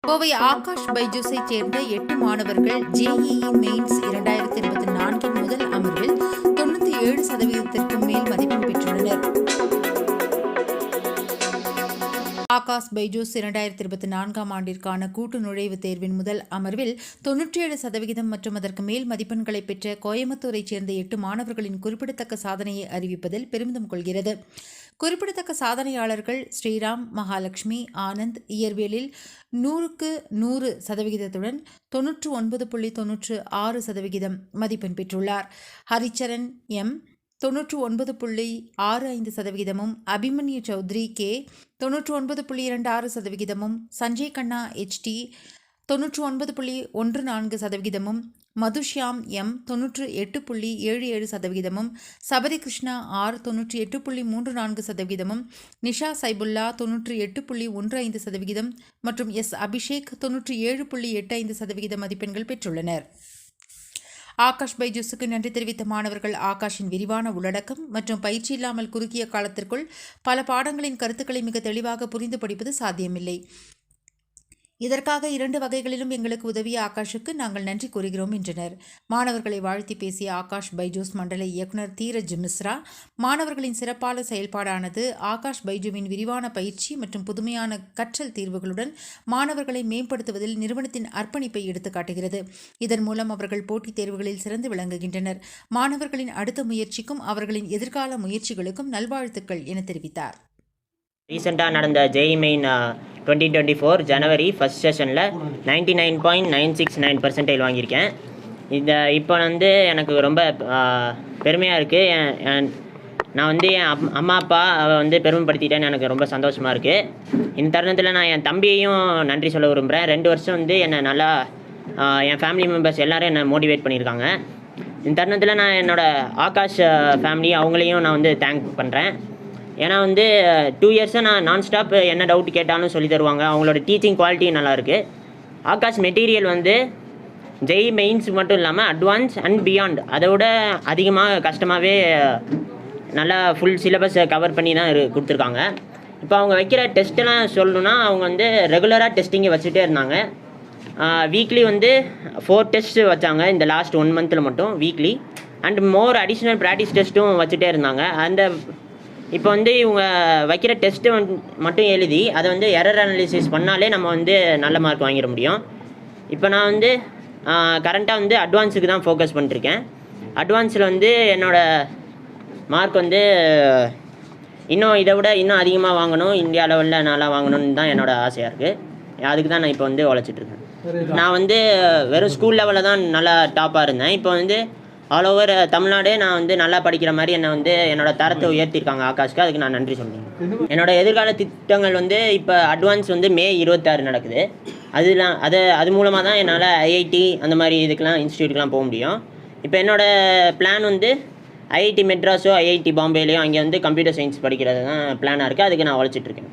கோவை ஆகாஷ் பைஜூஸை சேர்ந்த எட்டு மாணவர்கள் ஜேஇஇ மெயின்ஸ் இரண்டாயிரத்தி இருபத்தி நான்கின் முதல் அமர்வில் தொண்ணூத்தி ஏழு சதவீதத்திற்கும் மேல் மதிப்பெண் பெற்றுள்ளனர். ஆகாஷ் பைஜூஸ் இரண்டாயிரத்தி இருபத்தி நான்காம் ஆண்டிற்கான கூட்டு நுழைவுத் தேர்வின் முதல் அமர்வில் தொன்னூற்றி ஏழு சதவிகிதம் மற்றும் அதற்கு மேல் மதிப்பெண்களை பெற்ற கோயம்புத்தூரைச் சேர்ந்த எட்டு மாணவர்களின் குறிப்பிடத்தக்க சாதனையை அறிவிப்பதில் பெருமிதம் கொள்கிறது. குறிப்பிடத்தக்க சாதனையாளர்கள் ஸ்ரீராம் மகாலட்சுமி ஆனந்த் இயற்பியலில் நூறுக்கு நூறு சதவிகிதத்துடன் தொன்னூற்று ஒன்பது புள்ளி தொன்னூற்று ஆறு சதவிகிதம் மதிப்பெண் பெற்றுள்ளார். ஹரிச்சரன் எம். தொன்னூற்று ஒன்பது புள்ளி ஆறு ஐந்து சதவிகிதமும் அபிமன்யு சௌத்ரி கே. தொன்னூற்று ஒன்பது புள்ளி இரண்டு ஆறு சதவிகிதமும் சஞ்சய் கண்ணா எச்டி தொன்னூற்று ஒன்பது புள்ளி ஒன்று நான்கு சதவிகிதமும் மதுஷ்யாம் எம் தொன்னூற்று எட்டு புள்ளி ஏழு ஏழு சதவிகிதமும் சபரி கிருஷ்ணா ஆர் தொன்னூற்றி எட்டு புள்ளி மூன்று நான்கு சதவிகிதமும் நிஷா சைபுல்லா தொன்னூற்றி எட்டு புள்ளி ஒன்று ஐந்து சதவிகிதம் மற்றும் எஸ் அபிஷேக் தொன்னூற்றி ஏழு புள்ளி எட்டு ஐந்து சதவிகித மதிப்பெண்கள் பெற்றுள்ளனர். ஆகாஷ் பைஜூஸுக்கு நன்றி தெரிவித்த மாணவர்கள் ஆகாஷின் விரிவான உள்ளடக்கம் மற்றும் பயிற்சி இல்லாமல் குறுகிய காலத்திற்குள் பல பாடங்களின் கருத்துக்களை மிக தெளிவாக புரிந்து படிப்பது சாத்தியமில்லை. இதற்காக இரண்டு வகைகளிலும் எங்களுக்கு உதவிய ஆகாஷுக்கு நாங்கள் நன்றி கூறுகிறோம் என்றனர். மாணவர்களை வாழ்த்தி பேசிய ஆகாஷ் பைஜூஸ் மண்டல இயக்குனர் தீரஜ் மிஸ்ரா மாணவர்களின் சிறப்பான செயல்பாடானது ஆகாஷ் பைஜுவின் விரிவான பயிற்சி மற்றும் புதுமையான கற்றல் தீர்வுகளுடன் மாணவர்களை மேம்படுத்துவதில் நிறுவனத்தின் அர்ப்பணிப்பை எடுத்துக்காட்டுகிறது இதன் மூலம் அவர்கள் போட்டித் தேர்வுகளில் சிறந்து விளங்குகின்றனர். மாணவர்களின் அடுத்த முயற்சிக்கும் அவர்களின் எதிர்கால முயற்சிகளுக்கும் நல்வாழ்த்துக்கள் என தெரிவித்தார். ரீசெண்டாக நடந்த JEE Main twenty twenty four January first செஷனில் ninety nine point nine six nine percentage வாங்கியிருக்கேன். இந்த இப்போ வந்து எனக்கு ரொம்ப பெருமையாக இருக்குது நான் வந்து என் அப் அம்மா அப்பா வந்து பெருமைப்படுத்திட்டேன்னு எனக்கு ரொம்ப சந்தோஷமாக இருக்குது இந்த தருணத்தில் நான் என் தம்பியையும் நன்றி சொல்ல விரும்புகிறேன் ரெண்டு வருஷம் வந்து என்னை நல்லா என் ஃபேமிலி மெம்பர்ஸ் எல்லோரும் என்னை மோட்டிவேட் பண்ணியிருக்காங்க. இந்த தருணத்தில் நான் என்னோடய ஆகாஷ் ஃபேமிலி அவங்களையும் நான் வந்து தேங்க் பண்ணுறேன் ஏன்னா வந்து டூ இயர்ஸாக நான் நான் ஸ்டாப் என்ன டவுட் கேட்டாலும் சொல்லி தருவாங்க. அவங்களோட டீச்சிங் குவாலிட்டி நல்லாயிருக்கு ஆகாஷ் மெட்டீரியல் வந்து ஜெய் மெயின்ஸ் மட்டும் இல்லாமல் அட்வான்ஸ் அண்ட் பியாண்ட் அதை விட அதிகமாக கஷ்டமாகவே நல்லா ஃபுல் சிலபஸை கவர் பண்ணி தான் இரு கொடுத்துருக்காங்க. இப்போ அவங்க வைக்கிற டெஸ்ட்டெல்லாம் சொல்லணுன்னா அவங்க வந்து ரெகுலராக டெஸ்டிங்கை வச்சுட்டே இருந்தாங்க. வீக்லி வந்து ஃபோர் டெஸ்ட்டு வச்சாங்க இந்த லாஸ்ட் ஒன் மந்தில் மட்டும் weekly and more additional practice டெஸ்ட்டும் வச்சுட்டே இருந்தாங்க. அந்த இப்போ வந்து இவங்க வைக்கிற டெஸ்ட்டு மட்டும் எழுதி அதை வந்து எரர் அனாலிசிஸ் பண்ணாலே நம்ம வந்து நல்ல மார்க் வாங்கிட முடியும். இப்போ நான் வந்து கரண்ட்டாக வந்து அட்வான்ஸுக்கு தான் ஃபோக்கஸ் பண்ணிருக்கேன். அட்வான்ஸில் வந்து என்னோடய மார்க் வந்து இன்னும் இதை விட இன்னும் அதிகமாக வாங்கணும் இந்தியா லெவலில் நல்லா வாங்கணும்னு தான் என்னோட ஆசையாக இருக்குது அதுக்கு தான் நான் இப்போ வந்து உழைச்சிட்ருக்கேன் நான் வந்து வெறும் ஸ்கூல் லெவலில் தான் நல்லா டாப்பாக இருந்தேன். இப்போ வந்து ஆல் ஓவர் தமிழ்நாடே நான் வந்து நல்லா படிக்கிற மாதிரி என்னை வந்து என்னோட தரத்தை உயர்த்தியிருக்காங்க ஆகாஷ்க்கு. அதுக்கு நான் நன்றி சொல்றேன். என்னோட எதிர்கால திட்டங்கள் வந்து இப்போ அட்வான்ஸ் வந்து மே இருபத்தாறு நடக்குது. அதெல்லாம் அது அது மூலமாக தான் என்னால் ஐஐடி அந்த மாதிரி இதுக்கெலாம் இன்ஸ்டியூட்டுக்கெலாம் போக முடியும். இப்போ என்னோட பிளான் வந்து ஐஐடி மெட்ராஸோ ஐஐடி பாம்பேலையோ அங்கே வந்து கம்ப்யூட்டர் சயின்ஸ் படிக்கிறது தான் பிளானாக இருக்குது அதுக்கு நான் உழைச்சிட்ருக்கேன்